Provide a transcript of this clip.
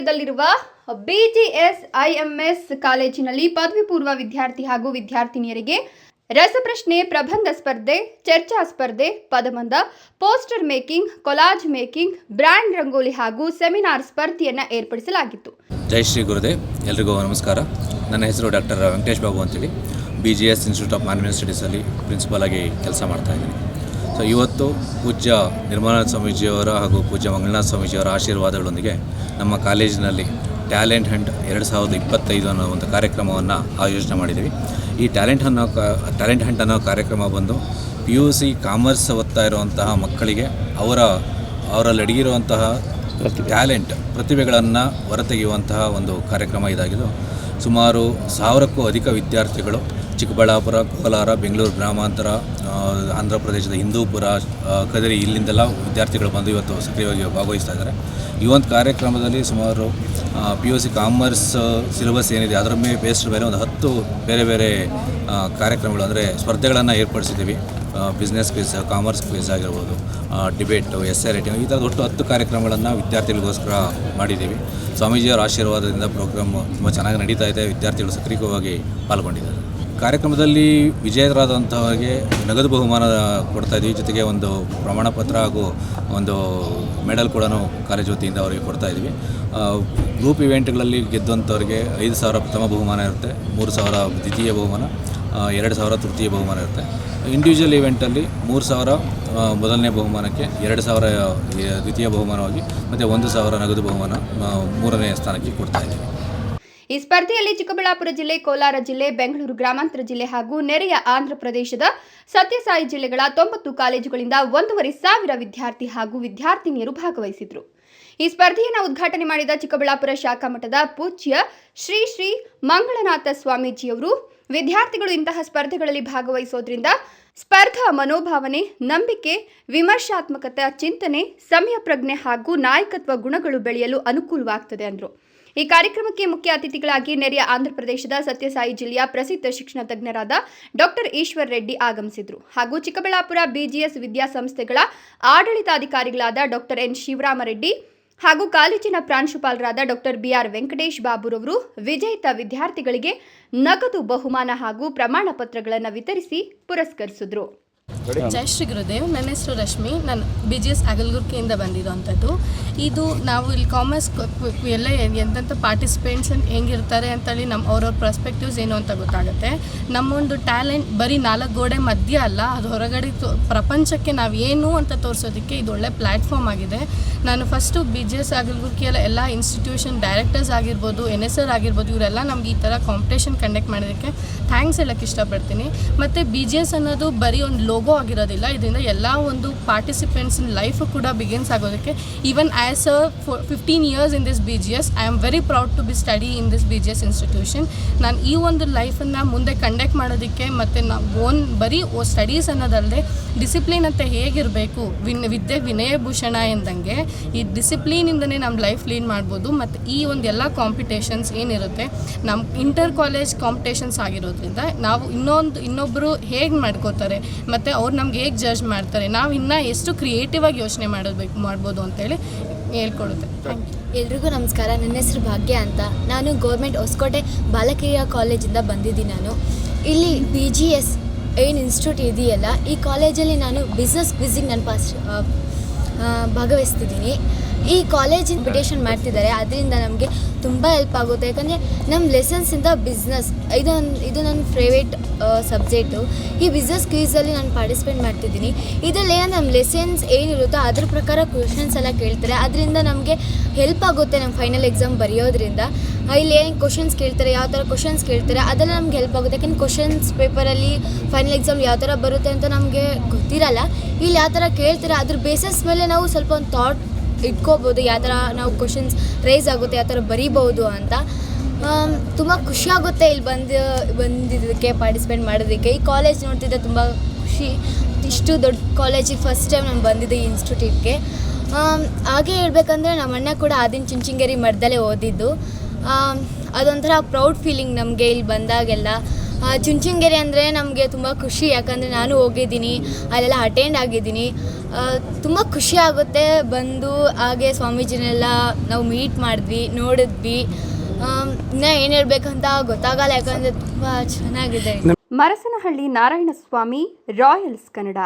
ಹೊರವಲಯದಲ್ಲಿರುವ BGS ಐಎಂಎಸ್ ಕಾಲೇಜಿನಲ್ಲಿ ಪದವಿ ಪೂರ್ವ ವಿದ್ಯಾರ್ಥಿ ಹಾಗೂ ವಿದ್ಯಾರ್ಥಿನಿಯರಿಗೆ ರಸಪ್ರಶ್ನೆ, ಪ್ರಬಂಧ ಸ್ಪರ್ಧೆ, ಚರ್ಚಾ ಸ್ಪರ್ಧೆ ಪದಬಂಧ poster making, collage making, brand rangoli ಹಾಗೂ ಸೆಮಿನಾರ್ ಸ್ಪರ್ಧೆಯನ್ನು ಏರ್ಪಡಿಸಲಾಗಿತ್ತು. ಜೈ ಶ್ರೀ ಗುರುದೇವ್ ಎಲ್ರಿಗೂ ನಮಸ್ಕಾರ. ನನ್ನ ಹೆಸರು ಡಾಕ್ಟರ್ ವೆಂಕಟೇಶ್ ಬಾಬು ಅಂತೇಳಿ. B G S institute of management ಸ್ಟಡೀಸಲ್ಲಿ principal ಆಗಿ ಕೆಲಸ ಮಾಡ್ತಾ ಇದ್ದೀನಿ. ಸೊ ಇವತ್ತು ಪೂಜ್ಯ ನಿರ್ಮಲಾನಂದ ಸ್ವಾಮೀಜಿಯವರ ಹಾಗೂ ಪೂಜ್ಯ ಮಂಗಳನಾಥ ಸ್ವಾಮೀಜಿಯವರ ಆಶೀರ್ವಾದಗಳೊಂದಿಗೆ ನಮ್ಮ ಕಾಲೇಜಿನಲ್ಲಿ ಟ್ಯಾಲೆಂಟ್ ಹಂಟ್ ಎರಡು ಸಾವಿರದ ಇಪ್ಪತ್ತೈದು ಅನ್ನೋ ಒಂದು ಕಾರ್ಯಕ್ರಮವನ್ನು ಆಯೋಜನೆ ಮಾಡಿದ್ದೀವಿ. ಈ ಟ್ಯಾಲೆಂಟ್ ಅನ್ನೋ ಕ ಟ್ಯಾಲೆಂಟ್ ಹಂಟ್ ಅನ್ನೋ ಕಾರ್ಯಕ್ರಮ ಬಂದು ಪಿ ಯು ಸಿ ಕಾಮರ್ಸ್ ಓದ್ತಾ ಇರುವಂತಹ ಮಕ್ಕಳಿಗೆ ಅವರ ಅವರಲ್ಲಿ ಅಡಗಿರುವಂತಹ ಟ್ಯಾಲೆಂಟ್ ಪ್ರತಿಭೆಗಳನ್ನು ಹೊರತೆಗೆಯುವಂತಹ ಒಂದು ಕಾರ್ಯಕ್ರಮ ಇದಾಗಿದ್ದು ಸುಮಾರು ಸಾವಿರಕ್ಕೂ ಅಧಿಕ ವಿದ್ಯಾರ್ಥಿಗಳು ಚಿಕ್ಕಬಳ್ಳಾಪುರ, ಕೋಲಾರ, ಬೆಂಗಳೂರು ಗ್ರಾಮಾಂತರ ಆಂಧ್ರ ಪ್ರದೇಶದ ಹಿಂದೂಪುರ ಕದರಿ ಇಲ್ಲಿಂದೆಲ್ಲ ವಿದ್ಯಾರ್ಥಿಗಳು ಬಂದು ಇವತ್ತು ಸಕ್ರಿಯವಾಗಿ ಭಾಗವಹಿಸ್ತಾ ಇದ್ದಾರೆ. ಈ ಒಂದು ಕಾರ್ಯಕ್ರಮದಲ್ಲಿ ಸುಮಾರು P U C commerce syllabus ಏನಿದೆ, ಅದರ ಮೇಲೆ ಬೇಸ್ಡ್ ಮೇಲೆ ಒಂದು ಹತ್ತು ಬೇರೆ ಬೇರೆ ಕಾರ್ಯಕ್ರಮಗಳು ಅಂದರೆ ಸ್ಪರ್ಧೆಗಳನ್ನು ಏರ್ಪಡಿಸಿದ್ದೀವಿ. ಬಿಸ್ನೆಸ್ ಕ್ವಿಸ್ ಕಾಮರ್ಸ್ ಕ್ವಿಸ್ ಆಗಿರ್ಬೋದು ಡಿಬೇಟು ಎಸ್ ಆರ್ ಐಟಿ ಈ ಥರದ ಒಟ್ಟು ಹತ್ತು ಕಾರ್ಯಕ್ರಮಗಳನ್ನು ವಿದ್ಯಾರ್ಥಿಗಳಿಗೋಸ್ಕರ ಮಾಡಿದ್ದೀವಿ. ಸ್ವಾಮೀಜಿಯವರ ಆಶೀರ್ವಾದದಿಂದ ಪ್ರೋಗ್ರಾಮ್ ತುಂಬ ಚೆನ್ನಾಗಿ ನಡೀತಾ ಇದೆ. ವಿದ್ಯಾರ್ಥಿಗಳು ಸಕ್ರಿಯವಾಗಿ ಪಾಲ್ಗೊಂಡಿದ್ದಾರೆ. ಕಾರ್ಯಕ್ರಮದಲ್ಲಿ ವಿಜೇತರಾದಂಥವರಿಗೆ ನಗದು ಬಹುಮಾನ ಕೊಡ್ತಾ ಇದ್ದೀವಿ. ಜೊತೆಗೆ ಒಂದು ಪ್ರಮಾಣ ಪತ್ರ ಹಾಗೂ ಒಂದು ಮೆಡಲ್ ಕೂಡ ನಾವು ಕಾಲೇಜ್ ವತಿಯಿಂದ ಅವರಿಗೆ ಕೊಡ್ತಾ ಇದ್ದೀವಿ. ಗ್ರೂಪ್ ಇವೆಂಟ್ಗಳಲ್ಲಿ ಗೆದ್ದಂಥವ್ರಿಗೆ ಐದು ಸಾವಿರ ಪ್ರಥಮ ಬಹುಮಾನ ಇರುತ್ತೆ. ಮೂರು ಸಾವಿರ ದ್ವಿತೀಯ ಬಹುಮಾನ ಎರಡು ಸಾವಿರ ತೃತೀಯ ಬಹುಮಾನ ಇರುತ್ತೆ. ಇಂಡಿವಿಜುವಲ್ ಇವೆಂಟಲ್ಲಿ ಮೂರು ಸಾವಿರ ಮೊದಲನೇ ಬಹುಮಾನಕ್ಕೆ ಎರಡು ಸಾವಿರ ದ್ವಿತೀಯ ಬಹುಮಾನವಾಗಿ ಮತ್ತು ಒಂದು ಸಾವಿರ ನಗದು ಬಹುಮಾನ ಮೂರನೇ ಸ್ಥಾನಕ್ಕೆ ಕೊಡ್ತಾ ಇದ್ದೀವಿ. ಈ ಸ್ಪರ್ಧೆಯಲ್ಲಿ ಚಿಕ್ಕಬಳ್ಳಾಪುರ ಜಿಲ್ಲೆ, ಕೋಲಾರ ಜಿಲ್ಲೆ, ಬೆಂಗಳೂರು ಗ್ರಾಮಾಂತರ ಜಿಲ್ಲೆ ಹಾಗೂ ನೆರೆಯ ಆಂಧ್ರಪ್ರದೇಶದ ಸತ್ಯಸಾಯಿ ಜಿಲ್ಲೆಗಳ ತೊಂಬತ್ತು ಕಾಲೇಜುಗಳಿಂದ ಒಂದೂವರೆ ಸಾವಿರ ವಿದ್ಯಾರ್ಥಿ ಹಾಗೂ ವಿದ್ಯಾರ್ಥಿನಿಯರು ಭಾಗವಹಿಸಿದರು. ಈ ಸ್ಪರ್ಧೆಯನ್ನು ಉದ್ಘಾಟನೆ ಮಾಡಿದ ಚಿಕ್ಕಬಳ್ಳಾಪುರ ಶಾಖಾ ಮಠದ ಪೂಜ್ಯ ಶ್ರೀ ಶ್ರೀ ಮಂಗಳನಾಥ ಸ್ವಾಮೀಜಿಯವರು ವಿದ್ಯಾರ್ಥಿಗಳು ಇಂತಹ ಸ್ಪರ್ಧೆಗಳಲ್ಲಿ ಭಾಗವಹಿಸೋದ್ರಿಂದ ಸ್ಪರ್ಧಾ ಮನೋಭಾವನೆ, ನಂಬಿಕೆ, ವಿಮರ್ಶಾತ್ಮಕತೆ, ಚಿಂತನೆ ಸಮಯ ಪ್ರಜ್ಞೆ ಹಾಗೂ ನಾಯಕತ್ವ ಗುಣಗಳು ಬೆಳೆಯಲು ಅನುಕೂಲವಾಗ್ತದೆ ಅಂದರು. ಈ ಕಾರ್ಯಕ್ರಮಕ್ಕೆ ಮುಖ್ಯ ಅತಿಥಿಗಳಾಗಿ ನೆರೆಯ ಆಂಧ್ರಪ್ರದೇಶದ ಸತ್ಯಸಾಯಿ ಜಿಲ್ಲೆಯ ಪ್ರಸಿದ್ಧ ಶಿಕ್ಷಣ ತಜ್ಞರಾದ ಡಾಕ್ಟರ್ ಈಶ್ವರ್ ರೆಡ್ಡಿ ಆಗಮಿಸಿದ್ರು. ಹಾಗೂ ಚಿಕ್ಕಬಳ್ಳಾಪುರ ಬಿಜಿಎಸ್ ವಿದ್ಯಾಸಂಸ್ಥೆಗಳ ಆಡಳಿತಾಧಿಕಾರಿಗಳಾದ ಡಾಕ್ಟರ್ ಎನ್ ಶಿವರಾಮರೆಡ್ಡಿ ಹಾಗೂ ಕಾಲೇಜಿನ ಪ್ರಾಂಶುಪಾಲರಾದ ಡಾಕ್ಟರ್ ಬಿಆರ್ ವೆಂಕಟೇಶ್ ಬಾಬುರವರು ವಿಜೇತ ವಿದ್ಯಾರ್ಥಿಗಳಿಗೆ ನಗದು ಬಹುಮಾನ ಹಾಗೂ ಪ್ರಮಾಣ ಪತ್ರಗಳನ್ನು ವಿತರಿಸಿ ಪುರಸ್ಕರಿಸಿದ್ರು. ಜೈ ಶ್ರೀ ಗುರುದೇವ್. ನನ್ನ ಹೆಸರು ರಶ್ಮಿ. ನಾನು ಬಿ ಜಿ ಎಸ್ ಅಗಲಗುರ್ಕಿಯಿಂದ ಬಂದಿರೋವಂಥದ್ದು ಇದು ನಾವು ಇಲ್ಲಿ ಕಾಮರ್ಸ್ ಎಲ್ಲ ಎಂತೆಂಥ ಪಾರ್ಟಿಸಿಪೇಂಟ್ಸ್ ಹೆಂಗಿರ್ತಾರೆ ಅಂತೇಳಿ ನಮ್ಮ ಅವ್ರವ್ರ ಪರ್ಸ್ಪೆಕ್ಟಿವ್ಸ್ ಏನು ಅಂತ ಗೊತ್ತಾಗುತ್ತೆ. ನಮ್ಮೊಂದು ಟ್ಯಾಲೆಂಟ್ ಬರೀ ನಾಲ್ಕು ಗೋಡೆ ಮಧ್ಯ ಅಲ್ಲ, ಅದು ಹೊರಗಡೆ ಪ್ರಪಂಚಕ್ಕೆ ನಾವು ಏನು ಅಂತ ತೋರಿಸೋದಕ್ಕೆ ಇದು ಒಳ್ಳೆ ಪ್ಲಾಟ್ಫಾರ್ಮ್ ಆಗಿದೆ. ನಾನು ಫಸ್ಟು ಬಿ ಜಿ ಎಸ್ ಅಗಲಗುರ್ಕಿಯಲ್ಲ ಎಲ್ಲ ಇನ್ಸ್ಟಿಟ್ಯೂಷನ್ ಡೈರೆಕ್ಟರ್ಸ್ ಆಗಿರ್ಬೋದು ಎನ್ ಎಸ್ ಆರ್ ಆಗಿರ್ಬೋದು, ಇವರೆಲ್ಲ ನಮ್ಗೆ ಈ ಥರ ಕಾಂಪಿಟೇಷನ್ ಕಂಡಕ್ಟ್ ಮಾಡೋದಕ್ಕೆ ಥ್ಯಾಂಕ್ಸ್ ಹೇಳಕ್ಕೆ ಇಷ್ಟಪಡ್ತೀನಿ. ಮತ್ತು ಬಿ ಜಿ ಎಸ್ ಅನ್ನೋದು ಬರೀ ಒಂದು ಲೋಗೋ ಆಗಿರೋದಿಲ್ಲ. ಇದರಿಂದ ಎಲ್ಲ ಒಂದು ಪಾರ್ಟಿಸಿಪೆಂಟ್ಸಿನ ಲೈಫ್ ಕೂಡ ಬಿಗಿನ್ಸ್ ಆಗೋದಕ್ಕೆ even as a fifteen years in this B G S I am very proud to be study in this B G S institution ನಾನು ಈ ಒಂದು ಲೈಫನ್ನು ಮುಂದೆ ಕಂಡಕ್ಟ್ ಮಾಡೋದಕ್ಕೆ ಮತ್ತು ನಾವು ಓನ್ ಬರೀ ಓ ಸ್ಟಡೀಸ್ ಅನ್ನೋದಲ್ಲದೆ ಡಿಸಿಪ್ಲಿನ್ ಅಂತ ಹೇಗಿರಬೇಕು? ವಿನ್ ವಿದ್ಯೆ ವಿನಯ ಭೂಷಣ ಎಂದಂಗೆ ಈ ಡಿಸಿಪ್ಲಿನಿಂದನೇ ನಮ್ಮ ಲೈಫ್ ಲೀನ್ ಮಾಡ್ಬೋದು. ಮತ್ತು ಈ ಒಂದು ಎಲ್ಲ ಕಾಂಪಿಟೇಷನ್ಸ್ ಏನಿರುತ್ತೆ? ನಮ್ಮ ಇಂಟರ್ ಕಾಲೇಜ್ ಕಾಂಪಿಟೇಷನ್ಸ್ ಆಗಿರೋದ್ರಿಂದ ನಾವು ಇನ್ನೊಂದು ಇನ್ನೊಬ್ಬರು ಹೇಗೆ ಮಾಡ್ಕೋತಾರೆ? ಮತ್ತು ಅವ್ರು ನಮ್ಗೆ ಹೇಗೆ ಜಡ್ಜ್ ಮಾಡ್ತಾರೆ? ನಾವು ಇನ್ನೂ ಎಷ್ಟು ಕ್ರಿಯೇಟಿವ್ ಆಗಿ ಯೋಚನೆ ಮಾಡಬೇಕು ಮಾಡ್ಬೋದು ಅಂತೇಳಿ ಹೇಳ್ಕೊಡುತ್ತೆ. ಎಲ್ರಿಗೂ ನಮಸ್ಕಾರ. ನನ್ನ ಹೆಸರು ಭಾಗ್ಯ ಅಂತ. ನಾನು ಗೌರ್ಮೆಂಟ್ ಹೊಸಕೋಟೆ ಬಾಲಕಿಯ ಕಾಲೇಜಿಂದ ಬಂದಿದ್ದೀನಿ ನಾನು. ಇಲ್ಲಿ ಬಿ ಜಿ ಎಸ್ ಏನು ಇನ್ಸ್ಟಿಟ್ಯೂಟ್ ಇದೆಯಲ್ಲ, ಈ ಕಾಲೇಜಲ್ಲಿ ನಾನು ಬಿಸ್ನೆಸ್ ಕ್ವಿಝಿಂಗ್ ನಾನು ಪಾಸ್ ಭಾಗವಹಿಸ್ತಿದ್ದೀನಿ. ಈ ಕಾಲೇಜ್ ಇನ್ವಿಟೇಷನ್ ಮಾಡ್ತಿದ್ದಾರೆ, ಅದರಿಂದ ನಮಗೆ ತುಂಬ ಹೆಲ್ಪ್ ಆಗುತ್ತೆ. ಯಾಕಂದರೆ ನಮ್ಮ ಲೆಸನ್ಸಿಂದ ಬಿಸ್ನೆಸ್ ಇದು ಇದು ನನ್ನ ಫೇವ್ರೇಟ್ ಸಬ್ಜೆಕ್ಟು ಈ ಬಿಸ್ನೆಸ್ ಕ್ವೀಸಲ್ಲಿ ನಾನು ಪಾರ್ಟಿಸಿಪೇಟ್ ಮಾಡ್ತಿದ್ದೀನಿ. ಇದರಲ್ಲಿ ನಮ್ಮ ಲೆಸನ್ಸ್ ಏನಿರುತ್ತೋ ಅದ್ರ ಪ್ರಕಾರ ಕ್ವಶನ್ಸ್ ಎಲ್ಲ ಕೇಳ್ತಾರೆ. ಅದರಿಂದ ನಮಗೆ ಹೆಲ್ಪ್ ಆಗುತ್ತೆ ನಮ್ಮ ಫೈನಲ್ ಎಕ್ಸಾಮ್ ಬರೆಯೋದ್ರಿಂದ. ಇಲ್ಲಿ ಏನು ಕ್ವಶನ್ಸ್ ಕೇಳ್ತಾರೆ, ಯಾವ ಥರ ಕ್ವಶನ್ಸ್ ಕೇಳ್ತಾರೆ, ಅದೆಲ್ಲ ನಮ್ಗೆ ಹೆಲ್ಪ್ ಆಗುತ್ತೆ. ಯಾಕಂದ್ರೆ ಕ್ವಶನ್ಸ್ ಪೇಪರಲ್ಲಿ ಫೈನಲ್ ಎಕ್ಸಾಮ್ ಯಾವ ಥರ ಬರುತ್ತೆ ಅಂತ ನಮಗೆ ಗೊತ್ತಿರಲ್ಲ. ಇಲ್ಲಿ ಯಾವ ಥರ ಕೇಳ್ತಾರೆ, ಅದ್ರ ಬೇಸಿಸ್ ಮೇಲೆ ನಾವು ಸ್ವಲ್ಪ ಒಂದು ಥಾಟ್ ಇಟ್ಕೋಬೋದು, ಯಾವ ಥರ ನಾವು ಕ್ವಶನ್ಸ್ ರೇಸ್ ಆಗುತ್ತೆ, ಯಾವ ಥರ ಬರೀಬೋದು ಅಂತ. ತುಂಬ ಖುಷಿಯಾಗುತ್ತೆ ಇಲ್ಲಿ ಬಂದು, ಬಂದಿದ್ದಕ್ಕೆ ಪಾರ್ಟಿಸಿಪೇಟ್ ಮಾಡೋದಕ್ಕೆ. ಈ ಕಾಲೇಜ್ ನೋಡ್ತಿದ್ದೆ ತುಂಬ ಖುಷಿ. ಇಷ್ಟು ದೊಡ್ಡ ಕಾಲೇಜಿಗೆ ಫಸ್ಟ್ ಟೈಮ್ ನಾನು ಬಂದಿದ್ದೆ ಈ ಇನ್ಸ್ಟಿಟ್ಯೂಟ್ಗೆ ಹಾಗೆ ಹೇಳ್ಬೇಕಂದ್ರೆ ನಮ್ಮ ಅಣ್ಣ ಕೂಡ ಆದಿನ ಚುಂಚನಗಿರಿ ಮಠದಲ್ಲೇ ಓದಿದ್ದು. ಅದೊಂಥರ ಪ್ರೌಡ್ ಫೀಲಿಂಗ್ ನಮಗೆ ಇಲ್ಲಿ ಬಂದಾಗೆಲ್ಲ. ಚುಂಚನಗಿರಿ ಅಂದರೆ ನಮಗೆ ತುಂಬ ಖುಷಿ, ಯಾಕಂದರೆ ನಾನು ಹೋಗಿದ್ದೀನಿ, ಅಲ್ಲೆಲ್ಲ ಅಟೆಂಡ್ ಆಗಿದ್ದೀನಿ. ತುಂಬ ಖುಷಿ ಆಗುತ್ತೆ ಬಂದು ಹಾಗೆ ಸ್ವಾಮೀಜಿನೆಲ್ಲ ನಾವು ಮೀಟ್ ಮಾಡಿದ್ವಿ, ನೋಡಿದ್ವಿ. ಇನ್ನೂ ಏನು ಹೇಳ್ಬೇಕಂತ ಗೊತ್ತಾಗಲ್ಲ, ಯಾಕಂದರೆ ತುಂಬ ಚೆನ್ನಾಗಿದೆ. ಮರಸನಹಳ್ಳಿ ನಾರಾಯಣಸ್ವಾಮಿ ರಾಯಲ್ಸ್ ಕನ್ನಡ.